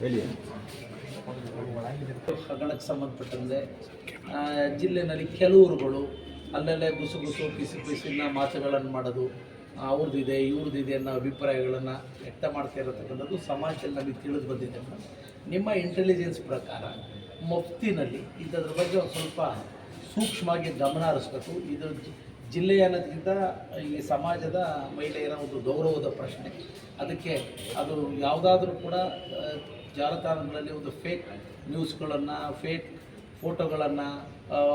ಹೇಳಿ. ಹಗರಣಕ್ಕೆ ಸಂಬಂಧಪಟ್ಟಂತೆ ಜಿಲ್ಲೆನಲ್ಲಿ ಕೆಲವರುಗಳು ಅಲ್ಲಲ್ಲೇ ಗುಸು ಗುಸು, ಪಿಸಿ ಪಿಸಿನ ಮಾತುಗಳನ್ನು ಮಾಡೋದು ಅವ್ರದ್ದಿದೆ ಇವ್ರದ್ದಿದೆ ಅನ್ನೋ ಅಭಿಪ್ರಾಯಗಳನ್ನು ವ್ಯಕ್ತ ಮಾಡ್ತಾ ಇರತಕ್ಕಂಥದ್ದು ಸಮಾಜದಲ್ಲಿ ನಮಗೆ ತಿಳಿದು ಬಂದಿದೆ. ನಿಮ್ಮ ಇಂಟೆಲಿಜೆನ್ಸ್ ಪ್ರಕಾರ ಮುಫ್ತಿನಲ್ಲಿ ಇದರ ಬಗ್ಗೆ ಒಂದು ಸ್ವಲ್ಪ ಸೂಕ್ಷ್ಮವಾಗಿ ಗಮನ ಹರಿಸ್ಬೇಕು. ಇದು ಜಿಲ್ಲೆಯ ಅನ್ನೋದಕ್ಕಿಂತ ಈ ಸಮಾಜದ ಮಹಿಳೆಯರ ಒಂದು ಗೌರವದ ಪ್ರಶ್ನೆ. ಅದಕ್ಕೆ ಅದು ಯಾವುದಾದ್ರೂ ಕೂಡ ಜಾಲತಾಣಗಳಲ್ಲಿ ಒಂದು ಫೇಕ್ ನ್ಯೂಸ್ಗಳನ್ನು ಫೇಕ್ ಫೋಟೋಗಳನ್ನು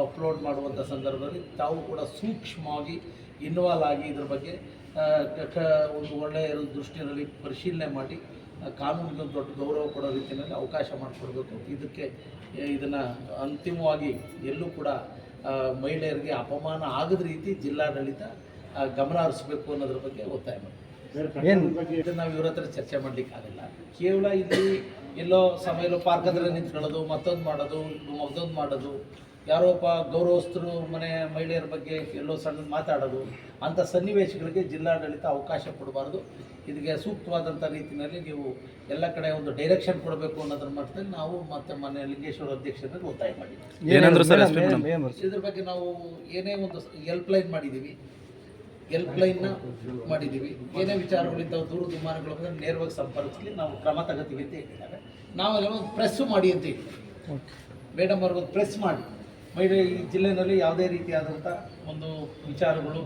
ಅಪ್ಲೋಡ್ ಮಾಡುವಂಥ ಸಂದರ್ಭದಲ್ಲಿ ತಾವು ಕೂಡ ಸೂಕ್ಷ್ಮವಾಗಿ ಇನ್ವಾಲ್ವ್ ಆಗಿ ಇದ್ರ ಬಗ್ಗೆ ಒಂದು ಒಳ್ಳೆಯ ದೃಷ್ಟಿಯಲ್ಲಿ ಪರಿಶೀಲನೆ ಮಾಡಿ ಕಾನೂನಿಗೆ ದೊಡ್ಡ ಗೌರವ ಕೊಡೋ ರೀತಿಯಲ್ಲಿ ಅವಕಾಶ ಮಾಡಿಕೊಡ್ಬೇಕು ಇದಕ್ಕೆ, ಇದನ್ನು ಅಂತಿಮವಾಗಿ ಎಲ್ಲೂ ಕೂಡ ಮಹಿಳೆಯರಿಗೆ ಅಪಮಾನ ಆಗದ ರೀತಿ ಜಿಲ್ಲಾಡಳಿತ ಗಮನ ಹರಿಸಬೇಕು ಅನ್ನೋದ್ರ ಬಗ್ಗೆ ಒತ್ತಾಯ ಮಾಡಿ ಏನು? ಇದನ್ನ ನಾವು ಇವ್ರ ಹತ್ರ ಚರ್ಚೆ ಮಾಡ್ಲಿಕ್ಕಾಗಲ್ಲ ಕೇವಲ ಇಲ್ಲಿ ಎಲ್ಲೋ ಸಮಯ ಪಾರ್ಕ್ ಹತ್ರ ನಿಂತ್ಕೊಳ್ಳೋದು ಮತ್ತೊಂದು ಮಾಡೋದು ಮತ್ತೊಂದು ಮಾಡೋದು ಯಾರೋ ಒಬ್ಬ ಗೌರವಸ್ಥರು ಮನೆ ಮಹಿಳೆಯರ ಬಗ್ಗೆ ಎಲ್ಲೋ ಸಣ್ಣ ಮಾತಾಡೋದು ಅಂಥ ಸನ್ನಿವೇಶಗಳಿಗೆ ಜಿಲ್ಲಾಡಳಿತ ಅವಕಾಶ ಕೊಡಬಾರ್ದು. ಇದಕ್ಕೆ ಸೂಕ್ತವಾದಂಥ ರೀತಿಯಲ್ಲಿ ನೀವು ಎಲ್ಲ ಕಡೆ ಒಂದು ಡೈರೆಕ್ಷನ್ ಕೊಡಬೇಕು ಅನ್ನೋದ್ರ ಮಟ್ಟದಲ್ಲಿ ನಾವು ಮತ್ತೆ ಮನೆ ಲಿಂಗೇಶ್ವರ ಅಧ್ಯಕ್ಷರಿಗೆ ಒತ್ತಾಯ ಮಾಡಿದ್ದೀವಿ ಇದ್ರ ಬಗ್ಗೆ ನಾವು ಏನೇ ಒಂದು ಹೆಲ್ಪ್ ಲೈನ್ ಮಾಡಿದ್ದೀವಿ ಹೆಲ್ಪ್ ಲೈನ್ನ ಮಾಡಿದ್ದೀವಿ ಏನೇ ವಿಚಾರಗಳಿದ್ದಾವೆ ದೂರ ದುಮಾನಗಳ ಬಗ್ಗೆ ನೇರವಾಗಿ ಸಂಪರ್ಕಿಸಲಿ ನಾವು ಕ್ರಮ ತಗೋತೀವಿ ಅಂತ ಹೇಳಿದ್ದಾರೆ. ನಾವೆಲ್ಲ ಒಂದು ಪ್ರೆಸ್ಸು ಮಾಡಿ ಅಂತ ಹೇಳಿದ್ದೀವಿ ಮೇಡಮ್ ಅವ್ರಿಗೊಂದು ಪ್ರೆಸ್ ಮಾಡಿ. ಮಹಿಳೆ ಈ ಜಿಲ್ಲೆಯಲ್ಲಿ ಯಾವುದೇ ರೀತಿಯಾದಂಥ ಒಂದು ವಿಚಾರಗಳು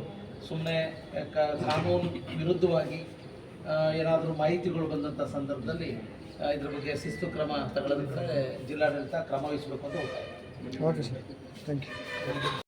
ಸುಮ್ಮನೆ ಕಾನೂನು ವಿರುದ್ಧವಾಗಿ ಏನಾದರೂ ಮಾಹಿತಿಗಳು ಬಂದಂಥ ಸಂದರ್ಭದಲ್ಲಿ ಇದ್ರ ಬಗ್ಗೆ ಶಿಸ್ತು ಕ್ರಮ ತಗೊಳ್ಳೋದಕ್ಕೆ ಜಿಲ್ಲಾಡಳಿತ ಕ್ರಮ ವಹಿಸಬೇಕು ಅಂತ ಹೋಗ್ತಾರೆ ಓಕೆ ಸರ್. Thank you